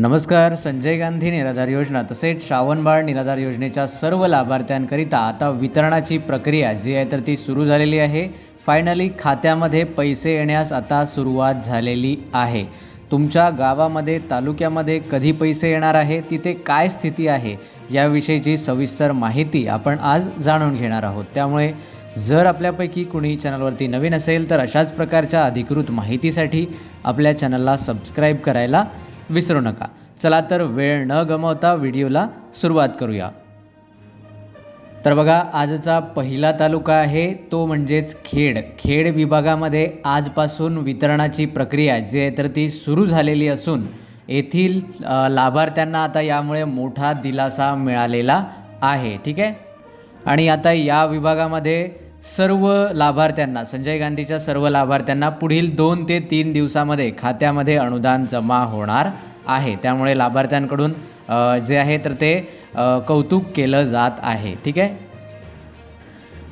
नमस्कार संजय गांधी निराधार योजना तसेच श्रावणबाळ निराधार योजनेच्या सर्व लाभार्थ्यांकरिता आता वितरणाची प्रक्रिया जी आहे तर ती सुरू झालेली आहे. फायनली खात्यामध्ये पैसे येण्यास आता सुरुवात झालेली आहे. तुमच्या गावामध्ये तालुक्यामध्ये कधी पैसे येणार आहे तिथे काय स्थिती आहे याविषयीची सविस्तर माहिती आपण आज जाणून घेणार आहोत. त्यामुळे जर आपल्यापैकी कुणी चॅनलवरती नवीन असेल तर अशाच प्रकारच्या अधिकृत माहितीसाठी आपल्या चॅनलला सबस्क्राईब करायला विसरू नका. चला तर वेळ न गमावता व्हिडिओला सुरुवात करूया. तर बघा आजचा पहिला तालुका आहे तो म्हणजेच खेड. खेड विभागामध्ये आजपासून वितरणाची प्रक्रिया जी आहे तर ती सुरू झालेली असून येथील लाभार्थ्यांना आता यामुळे मोठा दिलासा मिळालेला आहे. ठीक आहे? आणि आता या विभागामध्ये सर्व लाभार्थ्यांना संजय गांधीच्या सर्व लाभार्थ्यांना पुढील दोन ते तीन दिवसामध्ये खात्यामध्ये अनुदान जमा होणार आहे. त्यामुळे लाभार्थ्यांकडून जे आहे तर ते कौतुक केलं जात आहे. ठीक आहे?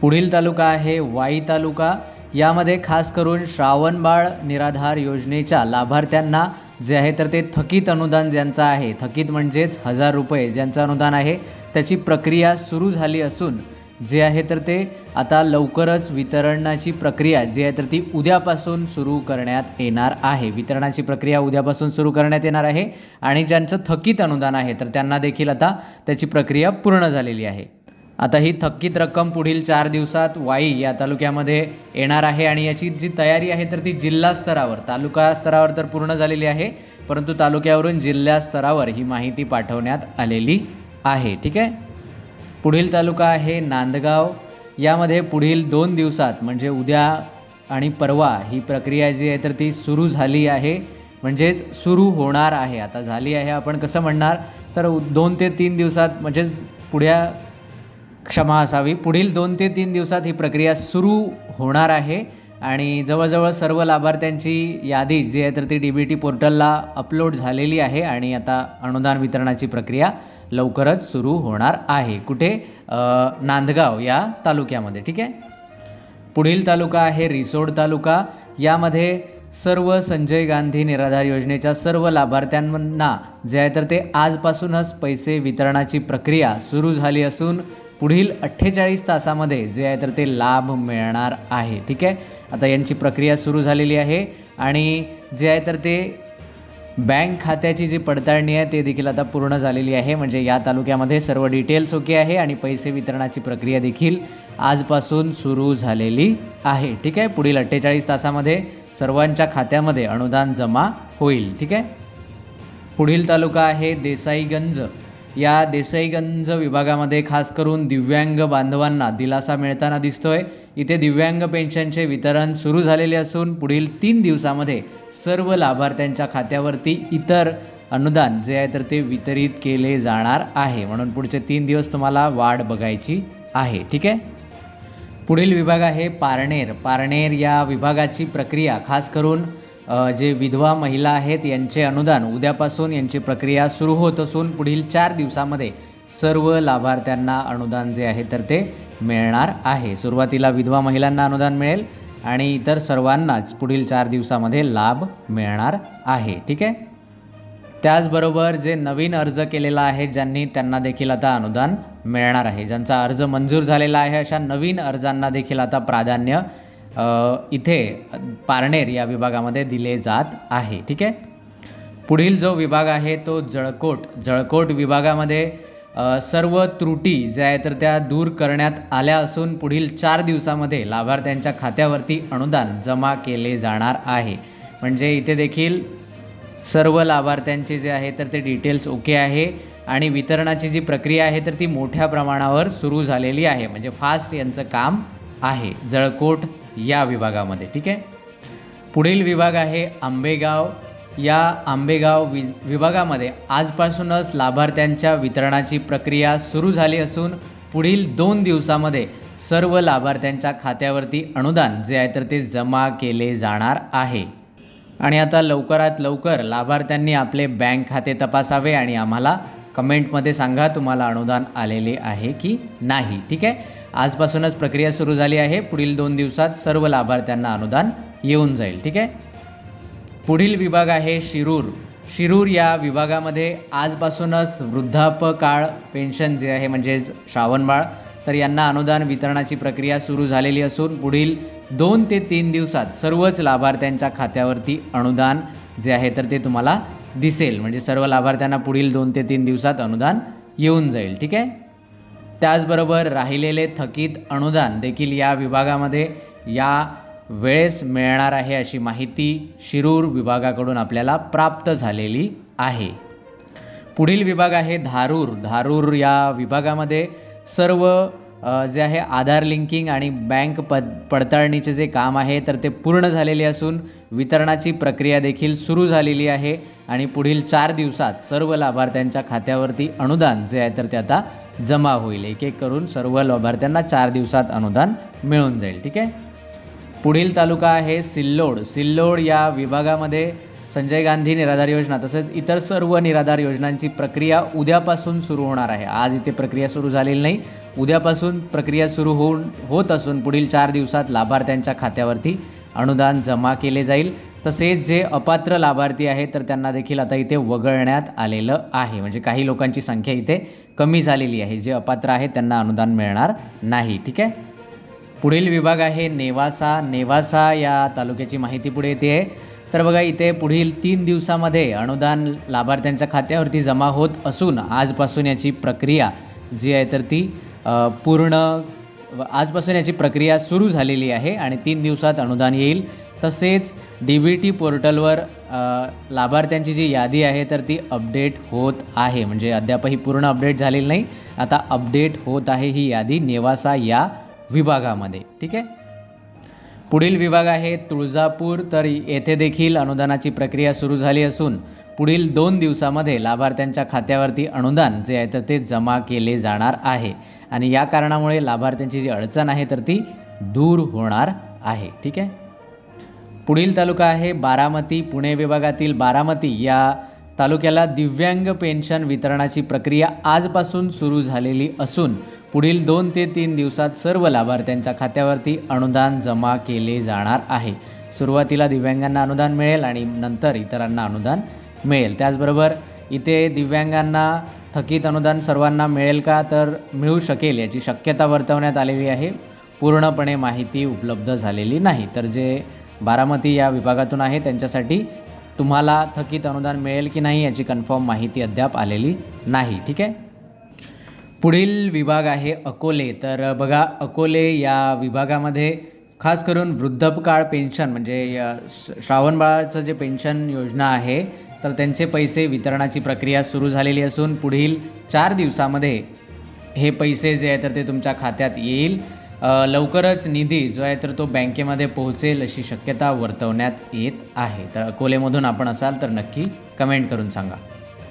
पुढील तालुका आहे वाई तालुका. यामध्ये खास करून श्रावणबाळ निराधार योजनेच्या लाभार्थ्यांना जे आहे तर ते थकीत अनुदान ज्यांचं आहे थकीत म्हणजेच हजार रुपये ज्यांचं अनुदान आहे त्याची प्रक्रिया सुरू झाली असून जे आहे तर ते आता लवकरच वितरणाची प्रक्रिया जी आहे तर ती उद्यापासून सुरू करण्यात येणार आहे. वितरणाची प्रक्रिया उद्यापासून सुरू करण्यात येणार आहे आणि ज्यांचं थकीत अनुदान आहे तर त्यांना देखील आता त्याची प्रक्रिया पूर्ण झालेली आहे. आता ही थकीत रक्कम पुढील चार दिवसात वाई या तालुक्यामध्ये येणार आहे आणि याची जी तयारी आहे तर ती जिल्हा स्तरावर तालुका स्तरावर तर पूर्ण झालेली आहे परंतु तालुक्यावरून जिल्हा स्तरावर ही माहिती पाठवण्यात आलेली आहे. ठीक आहे? पुढील तालुका आहे नांदगाव. यामध्ये पुढील दोन दिवसात म्हणजे उद्या आणि परवा ही प्रक्रिया जी आहे तर ती सुरू झाली आहे. म्हणजेच सुरू होणार आहे. आता झाली आहे आपण कसं म्हणणार? तर उ- दोन ते तीन दिवसात म्हणजेच पुढ्या क्षमा असावी. पुढील दोन ते तीन दिवसात ही प्रक्रिया सुरू होणार आहे. आणि जवळजवळ सर्व लाभार्थ्यांची यादी जी आहे तर ती डी बी टी पोर्टलला अपलोड झालेली आहे. आणि आता अनुदान वितरणाची प्रक्रिया लवकरच सुरू होणार आहे. कुठे? नांदगाव या तालुक्यामध्ये ठीक आहे? पुढील तालुका आहे रिसोड तालुका. यामध्ये सर्व संजय गांधी निराधार योजनेच्या सर्व लाभार्थ्यांना जे आहे तर ते आजपासूनच पैसे वितरणाची प्रक्रिया सुरू झाली असून पुढील अठ्ठेचाळीस तासामध्ये जे आहे तर ते लाभ मिळणार आहे ठीक आहे? आता यांची प्रक्रिया सुरू झालेली आहे आणि जे आहे तर ते बँक खात्याची जी पडताळणी आहे ते देखील आता पूर्ण झालेली आहे. म्हणजे या तालुक्यामध्ये सर्व डिटेल्स ओके आहे आणि पैसे वितरणाची प्रक्रिया देखील आजपासून सुरू झालेली आहे. ठीक आहे? पुढील अठ्ठेचाळीस तासामध्ये सर्वांच्या खात्यामध्ये अनुदान जमा होईल. ठीक आहे? पुढील तालुका आहे देसाईगंज. या देसाईगंज विभागामध्ये खास करून दिव्यांग बांधवांना दिलासा मिळताना दिसतोय. इथे दिव्यांग पेन्शनचे वितरण सुरू झालेले असून पुढील तीन दिवसामध्ये सर्व लाभार्थ्यांच्या खात्यावरती इतर अनुदान जे आहे तर ते वितरित केले जाणार आहे. म्हणून पुढचे तीन दिवस तुम्हाला वाढ बघायची आहे. ठीक आहे? पुढील विभाग आहे पारनेर. पारनेर या विभागाची प्रक्रिया खास करून जे विधवा महिला आहेत यांचे अनुदान उद्यापासून यांची प्रक्रिया सुरू होत असून पुढील चार दिवसामध्ये सर्व लाभार्थ्यांना अनुदान जे आहे तर ते मिळणार आहे. सुरुवातीला विधवा महिलांना अनुदान मिळेल आणि इतर सर्वांनाच पुढील चार दिवसामध्ये लाभ मिळणार आहे. ठीक आहे? त्याचबरोबर जे नवीन अर्ज केलेला आहे ज्यांनी त्यांना देखील आता अनुदान मिळणार आहे. ज्यांचा अर्ज मंजूर झालेला आहे अशा नवीन अर्जांना देखील आता प्राधान्य इथे पारनेर या विभागामध्ये दिले जात आहे ठीक आहे? पुढील जो विभाग आहे तो जळकोट. जळकोट विभागामध्ये सर्व त्रुटी ज्या आहेत तर त्या दूर करण्यात आल्या असून पुढील चार दिवसामध्ये लाभार्थ्यांच्या खात्यावरती अनुदान जमा केले जाणार आहे. म्हणजे इथे देखील सर्व लाभार्थ्यांचे जे आहे तर ते डिटेल्स ओके आहे आणि वितरणाची जी प्रक्रिया आहे तर ती मोठ्या प्रमाणावर सुरू झालेली आहे. म्हणजे फास्ट यांचं काम आहे जळकोट या विभागामध्ये ठीक आहे? पुढील विभाग आहे आंबेगाव. या आंबेगाव वि विभागामध्ये आजपासूनच लाभार्थ्यांच्या वितरणाची प्रक्रिया सुरू झाली असून पुढील दोन दिवसामध्ये सर्व लाभार्थ्यांच्या खात्यावरती अनुदान जे आहे तर ते जमा केले जाणार आहे. आणि आता लवकरात लवकर लाभार्थ्यांनी आपले बँक खाते तपासावे आणि आम्हाला कमेंटमध्ये सांगा तुम्हाला अनुदान आलेले आहे की नाही ठीक आहे? आजपासूनच प्रक्रिया सुरू झाली आहे. पुढील दोन दिवसात सर्व लाभार्थ्यांना अनुदान येऊन जाईल. ठीक आहे? पुढील विभाग आहे शिरूर. शिरूर या विभागामध्ये आजपासूनच वृद्धापकाळ पेन्शन जे आहे म्हणजेच श्रावणबाळ तर यांना अनुदान वितरणाची प्रक्रिया सुरू झालेली असून पुढील दोन ते तीन दिवसात सर्वच लाभार्थ्यांच्या खात्यावरती अनुदान जे आहे तर ते तुम्हाला दिसेल. म्हणजे सर्व लाभार्थ्यांना पुढील दोन ते तीन दिवसात अनुदान येऊन जाईल. ठीक आहे? त्याचबरोबर राहिलेले थकीत अनुदान देखील या विभागामध्ये या वेळेस मिळणार आहे अशी माहिती शिरूर विभागाकडून आपल्याला प्राप्त झालेली आहे. पुढील विभाग आहे धारूर. धारूर या विभागामध्ये सर्व जे आहे आधार लिंकिंग आणि बँक पद पडताळणीचे जे काम आहे तर ते पूर्ण झालेले असून वितरणाची प्रक्रिया देखील सुरू झालेली आहे आणि पुढील चार दिवसात सर्व लाभार्थ्यांच्या खात्यावरती अनुदान जे आहे तर ते आता जमा होईल. एक एक करून सर्व लाभार्थ्यांना चार दिवसात अनुदान मिळून जाईल. ठीक आहे? पुढील तालुका आहे सिल्लोड. सिल्लोड या विभागामध्ये संजय गांधी निराधार योजना तसेच इतर सर्व निराधार योजनांची प्रक्रिया उद्यापासून सुरू होणार आहे. आज इथे प्रक्रिया सुरू झालेली नाही. उद्यापासून प्रक्रिया सुरू होऊन होत असून पुढील चार दिवसात लाभार्थ्यांच्या खात्यावरती अनुदान जमा केले जाईल. तसेच जे अपात्र लाभार्थी आहेत तर त्यांना देखील आता इथे वगळण्यात आलेलं आहे. म्हणजे काही लोकांची संख्या इथे कमी झालेली आहे. जे अपात्र आहेत त्यांना अनुदान मिळणार नाही. ठीक आहे? पुढील विभाग आहे नेवासा. नेवासा या तालुक्याची माहिती पुढे येते. आहे तर बघा इथे पुढील तीन दिवसामध्ये अनुदान लाभार्थ्यांच्या खात्यावरती जमा होत असून आजपासून याची प्रक्रिया जी आहे तर ती पूर्ण आजपासून याची प्रक्रिया सुरू झालेली आहे आणि तीन दिवसात अनुदान येईल. तसेच डी बी टी पोर्टलवर लाभार्थ्यांची जी यादी आहे तर ती अपडेट होत आहे. म्हणजे अद्यापही पूर्ण अपडेट झालेली नाही. आता अपडेट होत आहे ही यादी नेवासा या विभागामध्ये. ठीक आहे? पुढील विभाग आहे तुळजापूर. तर येथे देखील अनुदानाची प्रक्रिया सुरू झाली असून पुढील दोन दिवसामध्ये लाभार्थ्यांच्या खात्यावरती अनुदान जे आहे तर ते जमा केले जाणार आहे. आणि या कारणामुळे लाभार्थ्यांची जी अडचण आहे तर ती दूर होणार आहे. ठीक आहे? पुढील तालुका आहे बारामती. पुणे विभागातील बारामती या तालुक्याला दिव्यांग पेन्शन वितरणाची प्रक्रिया आजपासून सुरू झालेली असून पुढील दोन ते तीन दिवसात सर्व लाभार्थ्यांच्या खात्यावरती अनुदान जमा केले जाणार आहे. सुरुवातीला दिव्यांगांना अनुदान मिळेल आणि नंतर इतरांना अनुदान मिळेल. त्याचबरोबर इथे दिव्यांगांना थकीत अनुदान सर्वांना मिळेल का तर मिळू शकेल याची शक्यता वर्तवण्यात आलेली आहे. पूर्णपणे माहिती उपलब्ध झालेली नाही. तर जे बारामती या विभागातून आहे त्यांच्यासाठी तुम्हाला थकीत अनुदान मिळेल की नाही याची कन्फर्म माहिती अद्याप आलेली नाही. ठीक आहे? पुढील विभाग आहे अकोले. तर बघा अकोले या विभागामध्ये खास करून वृद्धपकाळ पेन्शन म्हणजे श- श्रावणबाळाचं जे पेन्शन योजना आहे तर त्यांचे पैसे वितरणाची प्रक्रिया सुरू झालेली असून पुढील चार दिवसामध्ये हे पैसे जे आहे तर ते तुमच्या खात्यात येईल. लवकरच निधी जो आहे तर तो बँकेमध्ये पोहोचेल अशी शक्यता वर्तवण्यात येत आहे. तर अकोलेमधून आपण असाल तर नक्की कमेंट करून सांगा.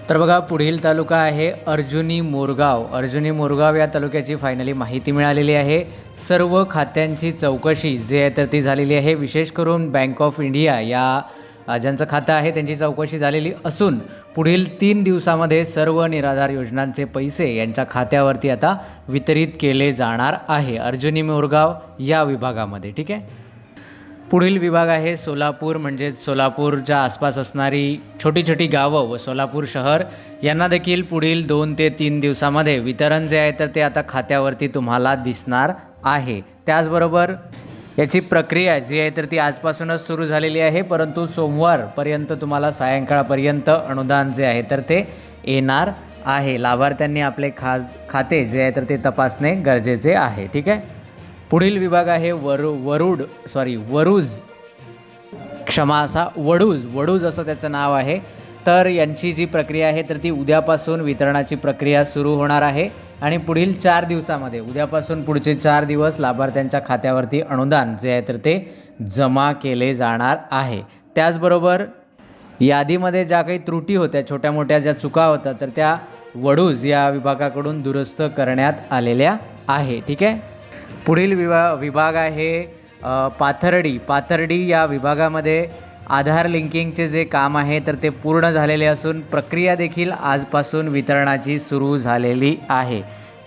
तर बघा पुढील तालुका आहे अर्जुनी मोरगाव. अर्जुनी मोरगाव या तालुक्याची फायनली माहिती मिळालेली आहे. सर्व खात्यांची चौकशी जे आहे तर ती झालेली आहे. विशेष करून बँक ऑफ इंडिया या ज्यांचं खातं आहे त्यांची चौकशी झालेली असून पुढील तीन दिवसामध्ये सर्व निराधार योजनांचे पैसे यांच्या खात्यावरती आता वितरित केले जाणार आहे. अर्जुनी मोरगाव या विभागामध्ये ठीक आहे? पुढील विभाग आहे सोलापूर म्हणजेच सोलापूरच्या आसपास असणारी छोटी छोटी गावं व सोलापूर शहर. यांना देखील पुढील दोन ते तीन दिवसामध्ये वितरण जे आहे तर ते आता खात्यावरती तुम्हाला दिसणार आहे. त्याचबरोबर याची प्रक्रिया जी आहे तर ती आजपासूनच सुरू झालेली आहे. परंतु सोमवारपर्यंत तुम्हाला सायंकाळपर्यंत अनुदान जे आहे तर ते येणार आहे. लाभार्थ्यांनी आपले खास खाते जे आहे तर ते तपासणे गरजेचे आहे. ठीक आहे? पुढील विभाग आहे वरु वरुड सॉरी वरुज. क्षमा असा वडूज. वडूज असं त्याचं नाव आहे. तर यांची जी प्रक्रिया आहे तर ती उद्यापासून वितरणाची प्रक्रिया सुरू होणार आहे. आणि पुढील चार दिवसामध्ये उद्यापासून पुढचे चार दिवस लाभार्थ्यांच्या खात्यावरती अनुदान जे आहे तर ते जमा केले जाणार आहे. त्याचबरोबर यादीमध्ये ज्या काही त्रुटी होत्या छोट्या मोठ्या ज्या चुका होत्या तर त्या वडूज या विभागाकडून दुरुस्त करण्यात आलेल्या आहे. ठीक आहे? पुढील विभा विभाग आहे पाथर्डी. पाथर्डी या विभागामध्ये आधार लिंकिंगचे जे काम आहे तर ते पूर्ण झालेले असून प्रक्रिया देखील आजपासून वितरणाची सुरू झालेली आहे.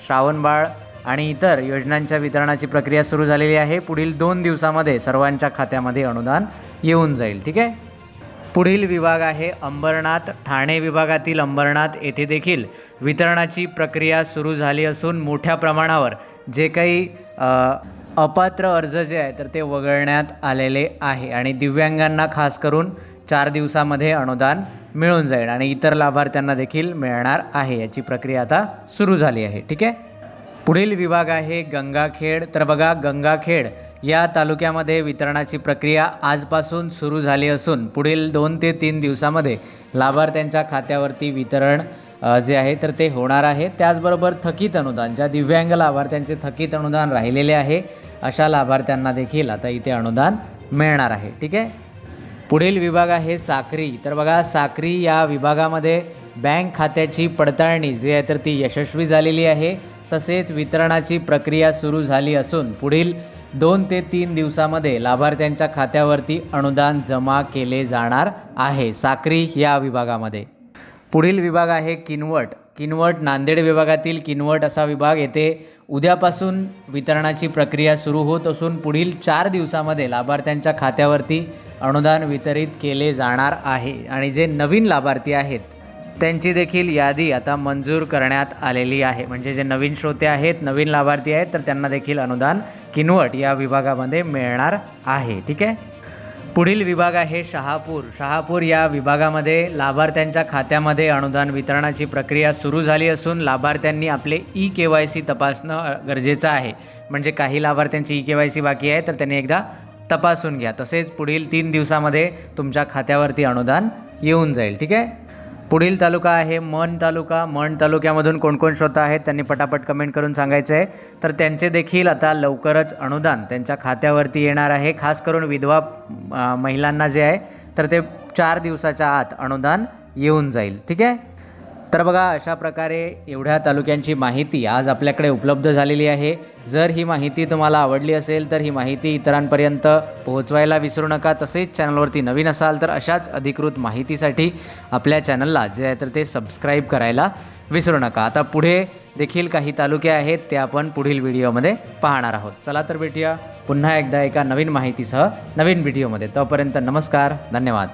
श्रावणबाळ आणि इतर योजनांच्या वितरणाची प्रक्रिया सुरू झालेली आहे. पुढील दोन दिवसामध्ये सर्वांच्या खात्यामध्ये अनुदान येऊन जाईल ठीक आहे? पुढील विभाग आहे अंबरनाथ. ठाणे विभागातील अंबरनाथ येथे देखील वितरणाची प्रक्रिया सुरू झाली असून मोठ्या प्रमाणावर जे काही अपात्र अर्ज जे आहे तर ते वगळण्यात आलेले आहे. आणि दिव्यांगांना खास करून चार दिवसामध्ये अनुदान मिळून जाईल आणि इतर लाभार्थ्यांना देखील मिळणार आहे. याची प्रक्रिया आता सुरू झाली आहे. ठीक आहे? पुढील विभाग आहे गंगाखेड. तर बघा गंगाखेड या तालुक्यामध्ये वितरणाची प्रक्रिया आजपासून सुरू झाली असून पुढील दोन ते तीन दिवसामध्ये लाभार्थ्यांच्या खात्यावरती वितरण जे आहे तर ते होणार आहे. त्याचबरोबर थकीत अनुदान ज्या दिव्यांग लाभार्थ्यांचे थकीत अनुदान राहिलेले आहे अशा लाभार्थ्यांना देखील आता इथे अनुदान मिळणार आहे. ठीक आहे? पुढील विभाग आहे साक्री. तर बघा साक्री या विभागामध्ये बँक खात्याची पडताळणी जी आहे तर ती यशस्वी झालेली आहे. तसेच वितरणाची प्रक्रिया सुरू झाली असून पुढील दोन ते तीन दिवसामध्ये लाभार्थ्यांच्या खात्यावरती अनुदान जमा केले जाणार आहे साक्री या विभागामध्ये. पुढील विभाग आहे किनवट. किनवट नांदेड विभागातील किनवट असा विभाग. येथे उद्यापासून वितरणाची प्रक्रिया सुरू होत असून पुढील चार दिवसामध्ये लाभार्थ्यांच्या खात्यावरती अनुदान वितरित केले जाणार आहे आणि जे नवीन लाभार्थी आहेत त्यांची देखील यादी आता मंजूर करण्यात आलेली आहे. म्हणजे जे नवीन श्रोते आहेत नवीन लाभार्थी आहेत तर त्यांना देखील अनुदान किनवट या विभागामध्ये मिळणार आहे. ठीक आहे? पुढील विभाग आहे शहापूर. शहापूर या विभागामध्ये लाभार्थ्यांच्या खात्यामध्ये अनुदान वितरणाची प्रक्रिया सुरू झाली असून लाभार्थ्यांनी आपले ई के वाय सी तपासणं गरजेचं आहे. म्हणजे काही लाभार्थ्यांची ई के वाय सी बाकी आहे तर त्यांनी एकदा तपासून घ्या. तसेच पुढील तीन दिवसामध्ये तुमच्या खात्यावरती अनुदान येऊन जाईल. ठीक आहे? पुढील तालुका आहे मन तालुका. मन तालुक्यामधून कोण कोण श्रोता आहेत त्यांनी पटापट कमेंट करून सांगायचं आहे तर त्यांचे देखील आता लवकरच अनुदान त्यांच्या खात्यावरती येणार आहे. खास करून विधवा महिलांना जे आहे तर ते चार दिवसाच्या आत अनुदान येऊन जाईल. ठीक आहे? तर बघा अशा प्रकारे एवढ्या तालुक्यांची माहिती आज आपल्याकडे उपलब्ध झालेली आहे. जर ही माहिती तुम्हाला आवडली असेल तर ही माहिती इतरांपर्यंत पोहोचवायला विसरू नका. तसेच चॅनलवरती नवीन असाल तर अशाच अधिकृत माहितीसाठी आपल्या चॅनलला जे आहे तर ते सबस्क्राईब करायला विसरू नका. आता पुढे देखील काही तालुके आहेत ते आपण पुढील व्हिडिओमध्ये पाहणार आहोत. चला तर भेटूया पुन्हा एकदा एका नवीन माहितीसह नवीन व्हिडिओमध्ये. तोपर्यंत नमस्कार धन्यवाद.